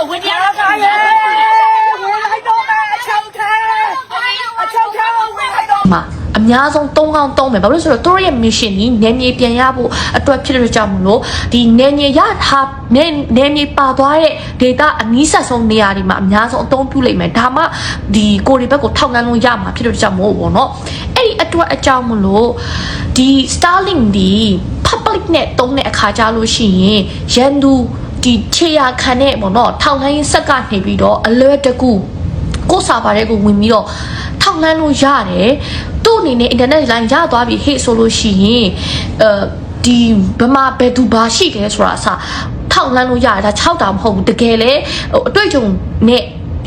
ဆိုဝင်ပြရတာကားရဲ့ဝင်လိုက်တော့မယ်အချောက်ထဲအချောက်ထဲဝင်လိုက်တော့မှာအများဆုံး၃កောင်း၃မယ်ဘာလို့လဲဆိုတော့သူတို့ရဲ့ mission ကြီးနယ်မြေပြန်ရဖို့အတွက်ဖြစ်တဲ့ကြောင့်မလို့ဒီနယ်မြေရထားနယ်နယ်မြေပါသွားတဲ့ data အနည်းဆက်ဆုံးနေရာတွေမှာအများဆုံးအသုံးပြုလိုက်မယ်ဒါမှဒီကိုရီဘက်ကိုထောက်နှမ်းလို့ရမှာဖြစ်တဲ့ကြောင့်မို့ပေါ့နော်အဲ့ဒီအတွက်အကြောင်းမလို့ဒီ Starlink ဒီ public နဲ့တုံးတဲ့အခါကြလို့ရှိရင်ရန်သူ ဒီခြေရခံတဲ့ပေါ့နော်ထောက်လှမ်းရေးစက်ကနေပြီးတော့အလွယ်တကူကိုစာပါတဲ့ကိုဝင်ပြီးတော့ထောက်လှမ်းလို့ရတယ်သူ့အနေနဲ့ internet line ရသွားပြီဟေ့ဆိုလို့ရှိရင်အဲဒီဘမဘယ်သူဘာရှိတယ်ဆိုတာအစထောက်လှမ်းလို့ရတယ်ဒါ6တာမဟုတ်ဘူးတကယ်လေဟိုအတွေ့အကြုံနဲ့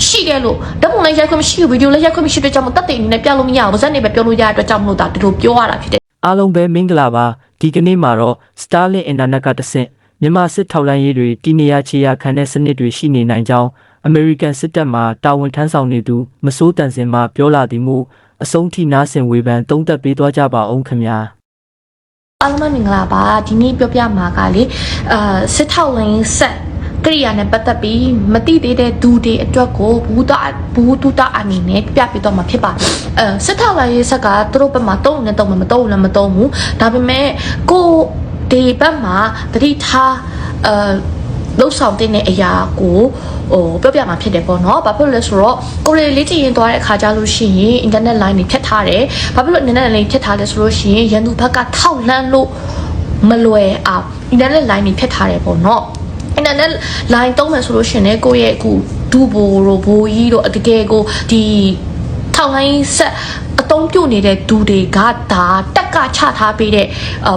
ရှိတယ်လို့ဓာတ်ပုံလည်းရိုက်ခွင့်မရှိဘူးဗီဒီယိုလည်းရိုက်ခွင့်မရှိတဲ့ကြောင့်မတက်တဲ့အနေနဲ့ပြလို့မရဘူးဗဇက်နေပဲပြောလို့ရတဲ့အတွက်ကြောင့်မလို့ဒါဒီလိုပြောရတာဖြစ်တယ်အားလုံးပဲမင်္ဂလာပါဒီကနေ့မှာတော့ Starlink Internet ကတဆင့် မြန်မာစစ်ထောက်လှမ်းရေးတွေတည်နေရချေရခံတဲ့စနစ်တွေရှိနေနိုင်ကြောင်း American စစ်တပ်မှတာဝန်ထမ်းဆောင်နေသူမစိုးတန်စင်မှပြောလာသည်မူအဆုံးထိနားဆင်ဝေဖန်သုံးသပ်ပေးသွားကြပါအောင်ခင်ဗျာအားလုံးပဲမင်္ဂလာပါဒီနေ့ပြောပြမှာကလေအာစစ်ထောက်လိုင်းဆက်ကရိယာနဲ့ပတ်သက်ပြီးမတိသေးတဲ့သူတွေအတွက်ကိုဘူးတာဘူးတူတာအနေနဲ့ပြပြပေးတော့မှာဖြစ်ပါတယ်အဲစစ်ထောက်လိုင်းဆက်ကသူတို့ဘက်မှာတုံးနေတုံးမမတုံးလည်းမတုံးဘူးဒါပေမဲ့ကို ဒီဘက်မှာတတိထားအဲလှုပ်ဆောင်တဲ့အရာကိုဟိုပြောပြမှာဖြစ်တယ်ပေါ့နော်။ဘာဖြစ်လို့လဲဆိုတော့ကိုရီလေးကြည့်ရင်သွားတဲ့အခါကျလို့ရှိရင် internet line တွေဖြတ်ထားတယ်။ဘာဖြစ်လို့ internet line ဖြတ်ထားလဲဆိုလို့ရှိရင်ရန်သူဘက်ကထောက်လှမ်းလို့မလွယ်အောင် internet line တွေဖြတ်ထားတယ်ပေါ့နော်။ internet line တုံးမယ်ဆိုလို့ရှိရင်လည်းကိုယ့်ရဲ့အခုဒူဘိုရိုဘိုကြီးတို့တကယ်ကိုဒီ ထောက်လိုင်းဆက်အသုံးပြုနေတဲ့သူတွေကဒါတက်ကချထားပေးတဲ့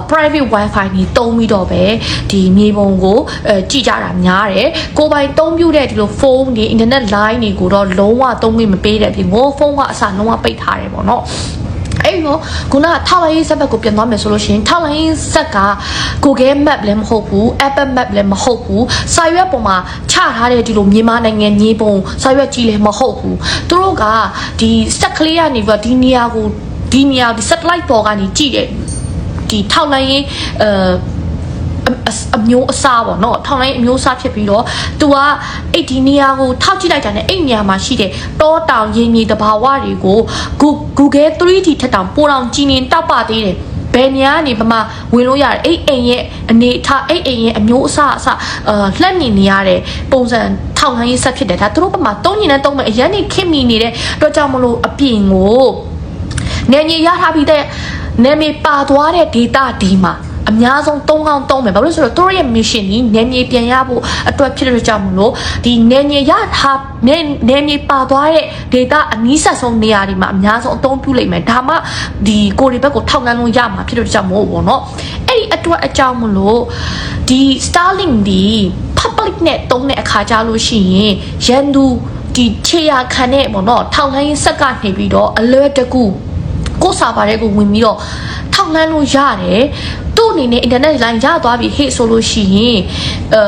private wifi ကြီးတုံးပြီးတော့ပဲဒီမြေပုံကိုအဲကြည့်ကြတာများတယ်ကိုယ်ပိုင်တုံးပြုတဲ့ဒီလိုဖုန်းတွေ internet line တွေကိုတော့လုံးဝတုံးခွင့်မပေးတဲ့ပြင်မို့ဖုန်းကအစလုံးဝပိတ်ထားတယ်ပေါ့နော် အဲ့တော့ခုနကထောက်လိုင်းရေးစက်ဘက်ကိုပြန်သွားမယ်ဆိုလို့ရှိရင်ထောက်လိုင်းရေးစက်က Google Map လည်းမဟုတ်ဘူး Apple Map လည်းမဟုတ်ဘူးစာရွက်ပေါ်မှာချထားတဲ့ဒီလိုမြန်မာနိုင်ငံညီပုံစာရွက်ကြီးလည်းမဟုတ်ဘူးသူတို့ကဒီစက်ကလေးကနေပြီးတော့ဒီနေရာကိုဒီနေရာဒီ satellite ပေါ်ကနေကြည့်တယ်ဒီထောက်လိုင်းရေးအဲ အအမျိုးအစားပေါ့နော်ထောင်လိုင်းအမျိုးအစားဖြစ်ပြီးတော့သူကအဲ့ဒီနေရာကိုထောက်ကြည့်လိုက်တာနဲ့အဲ့နေရာမှာရှိတဲ့တောတောင်ရင်းမြေတဘာဝတွေကို Google 3D ထက်တောင်ပိုတောင်ကြည်နေတောက်ပါသေးတယ်ဘယ်နေရာကနေပမာဝင်လို့ရတယ်အဲ့အိမ်ရဲ့အနေထားအဲ့အိမ်ရဲ့အမျိုးအစားအစအာလှက်နေနေရတဲ့ပုံစံထောင်လိုင်းရေးဆက်ဖြစ်တယ်ဒါသူတို့ပမာတုံးညင်နဲ့တုံးမဲ့အရန်နေခင်မိနေတဲ့တော့ကြောင့်မလို့အပြင်ကိုနေညီရထားပြီးတဲ့နေမီပါသွားတဲ့ data ဒီမှာ အများဆုံး၃កောင်း၃မယ်ဘာလို့လဲဆိုတော့သူတို့ရဲ့ mission ကြီးနယ်မြေပြန်ရဖို့အတွက်ဖြစ်တဲ့ကြောင့်မလို့ဒီနယ်မြေရထားနယ်နယ်မြေပါသွားတဲ့ data အနည်းဆက်ဆုံးနေရာတွေမှာအများဆုံးအသုံးပြုလိုက်မယ်ဒါမှဒီကိုရီဘက်ကိုထောက်နှမ်းလို့ရမှာဖြစ်တဲ့ကြောင့်မို့ပေါ့နော်အဲ့ဒီအတွက်အကြောင်းမလို့ဒီ Starlink ဒီ public နဲ့တုံးတဲ့အခါကြလို့ရှိရင်ရန်သူဒီခြေရခံတဲ့ပေါ့နော်ထောက်လှမ်းရေးစက်ကနေပြီးတော့အလွယ်တကူကိုစာပါတဲ့ကိုဝင်ပြီးတော့ထောက်လှမ်းလို့ရတယ်သူ့ အနေနဲ့ internet line ရသွားပြီဟေ့ဆိုလို့ရှိရင်အဲ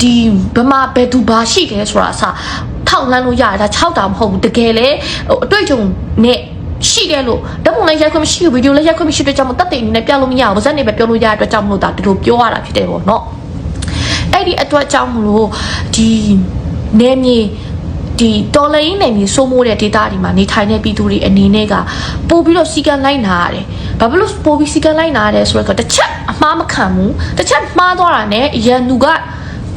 ဒီဘမဘယ်သူဘာရှိတယ်ဆိုတာအစထောက်လှမ်းလို့ရတယ်ဒါ6တာမဟုတ်ဘူးတကယ်လေဟိုအတွေ့အကြုံနဲ့ရှိတယ်လို့ဓာတ်ပုံလည်းရိုက်ခွင့်မရှိဘူးဗီဒီယိုလည်းရိုက်ခွင့်မရှိတဲ့ကြောင့်မတက်တဲ့အနေနဲ့ပြလို့မရဘူးဗဇက်နေပဲပြောလို့ရတဲ့အတွက်ကြောင့်မလို့ဒါဒီလိုပြောရတာဖြစ်တယ်ပေါ့နော်အဲ့ဒီအတွက်ကြောင့်မလို့ဒီနေမြေဒီတော်လိုင်းနယ်မြေစိုးမိုးတဲ့ဒေသတွေမှာနေထိုင်တဲ့ပြည်သူတွေအနေနဲ့ကပို့ပြီးတော့စီကံလိုက်နာရတယ်။ဘာဖြစ်လို့ပို့ပြီးစီကံလိုက်နာရတယ်ဆိုတော့တစ်ချက်အ မှားမခံဘူး။တစ်ချက်မှားသွားတာနဲ့ရန်သူက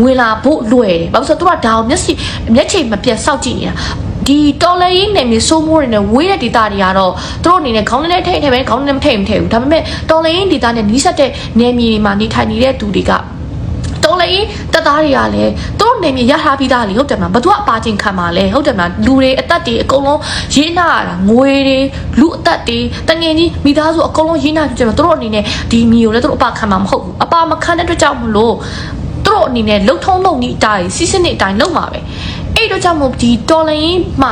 ဝင်လာဖို့လွယ်တယ်။ဘာလို့ဆိုတော့သူကဒါအောင်မျက်စိမျက်ချိန်မပြတ်စောက်ကြည့်နေတာ။ဒီတော်လိုင်းနယ်မြေစိုးမိုးတဲ့ဝေးတဲ့ဒေသတွေကတော့သူတို့အနေနဲ့ခေါင်းနဲ့ထိတ်ထိတ်ပဲခေါင်းနဲ့မထိတ်မထိတ်ဘူး။ဒါပေမဲ့တော်လိုင်းဒေသနဲ့နီးစပ်တဲ့နယ်မြေတွေမှာနေထိုင်နေတဲ့သူတွေကတော်လေ တက်သားတွေကလည်းသူတို့နေမြေရထားပြီးသားလေဟုတ်တယ်မလားဘသူကအပါချင်းခံပါလဲဟုတ်တယ်မလားလူတွေအသက်တွေအကုန်လုံးရေးနာရတာငွေတွေလူအသက်တွေတငယ်ကြီးမိသားစုအကုန်လုံးရေးနာကြတယ်သူတို့အနေနဲ့ဒီမီကိုလည်းသူတို့အပါခံမှာမဟုတ်ဘူးအပါမခံတဲ့အတွက်ကြောင့်မလို့သူတို့အနေနဲ့လှုပ်ထုံးလုံနေအတိုင်းစီးစနစ်အတိုင်းလုပ်မှာပဲ အဲ့တော့ကြောင့်မို့ဒီတော်လန်ရင်မှ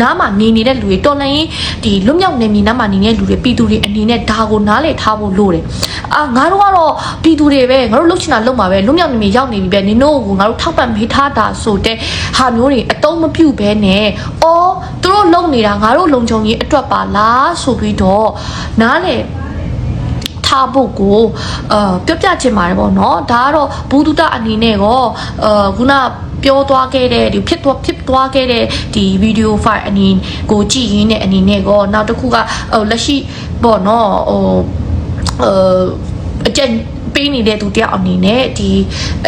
နားမှာနေနေတဲ့လူတွေတော်လန်ရင်ဒီလွတ်မြောက်နေမီနားမှာနေတဲ့လူတွေပြည်သူတွေအနေနဲ့ဒါကိုနားလည်ထားဖို့လိုတယ်အာငါတို့ကတော့ပြည်သူတွေပဲငါတို့လှုပ်ချင်တာလှုပ်မှာပဲလွတ်မြောက်နေမီရောက်နေပြီပဲနင်တို့ကိုငါတို့ထောက်ပံ့ပေးထားတာဆိုတဲ့ဟာမျိုးတွေအတုံးမပြုတ်ဘဲနဲ့အော်သူတို့လုံနေတာငါတို့လုံခြုံရေးအတွက်ပါလားဆိုပြီးတော့နားလည် ထားဖို့ကိုအာပြောပြချင်ပါတယ်ပေါ့နော်ဒါကတော့ဘူဒုတအနေနဲ့ကောအာခုနပြောသွားခဲ့တဲ့ဒီဖြစ်သွားဖြစ်သွားခဲ့တဲ့ဒီဗီဒီယိုဖိုင်အနီကိုကြည့်ရင်းနဲ့အနေနဲ့ကောနောက်တစ်ခုကဟိုလက်ရှိပေါ့နော်ဟိုဟိုအကျဉ်ပေးနေတဲ့သူတယောက်အနေနဲ့ဒီ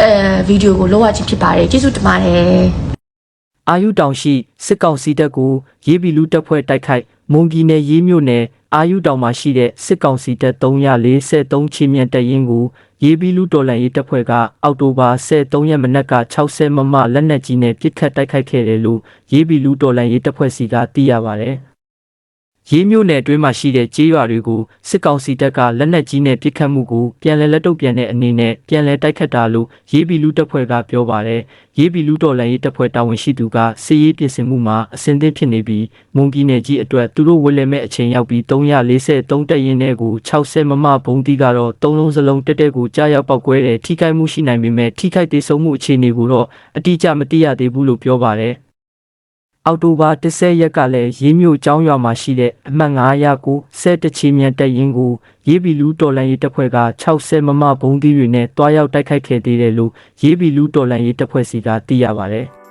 အဲဗီဒီယိုကိုလောက်ရခြင်းဖြစ်ပါတယ်ကျေးဇူးတင်ပါတယ်အာယုတောင်ရှိစစ်ကောင်စီတပ်ကိုရေးဘီလူတပ်ဖွဲ့တိုက်ခိုက်မွန်ပြည်နယ်ရေးမြို့နယ် အာယုတောင်မှာရှိတဲ့စစ်ကောင်စီတပ်343ချင်းမြတ်တပ်ရင်းကိုရေးဘီလူတော်လှန်ရေးတပ်ဖွဲ့ကအောက်တိုဘာ13ရက်မနက်က60မမလက်နက်ကြီးနဲ့ပစ်ခတ်တိုက်ခိုက်ခဲ့တယ်လို့ရေးဘီလူတော်လှန်ရေးတပ်ဖွဲ့စီကသိရပါဗျ။ ရေးမြို့နယ်အတွင်းမှာရှိတဲ့ကြေးရွာတွေကိုစစ်ကောင်စီတပ်ကလက်နက်ကြီးနဲ့ပစ်ခတ်မှုကိုပြန်လည်လက်တုပ်ပြန်တဲ့အနေနဲ့ပြန်လည်တိုက်ခတ်တာလို့ရေးဘီလူတပ်ဖွဲ့ကပြောပါတယ်။ရေးဘီလူတော်လှန်ရေးတပ်ဖွဲ့တာဝန်ရှိသူကစစ်ရေးပြင်ဆင်မှုမှာအဆင်သင့်ဖြစ်နေပြီးမွန်ပြည်နယ်ကြီးအတွက်သူတို့ဝယ်လည်မဲ့အချိန်ရောက်ပြီး343တက်ရင်တဲ့ကို60မမဘုံတီကတော့သုံးလုံးစလုံးတက်တက်ကိုကြားရောက်ပောက်ကွဲတဲ့ထိခိုက်မှုရှိနိုင်ပေမဲ့ထိခိုက်သေးဆုံးမှုအခြေအနေကိုတော့အတိအကျမသိရသေးဘူးလို့ပြောပါတယ်။ အောက်တိုဘာ10ရက်ကလည်းရေးမြို့ကျောင်းရွာမှာရှိတဲ့အမှတ်909ဆဲတချီမြန်တက်ရင်ကိုရေးဘီလူတော်လန်ရေးတပ်ဖွဲ့က60မမဘုံသီးတွေနဲ့တွားရောက်တိုက်ခိုက်ခဲ့သေးတယ်လို့ရေးဘီလူတော်လန်ရေးတပ်ဖွဲ့စီကသိရပါဗျ။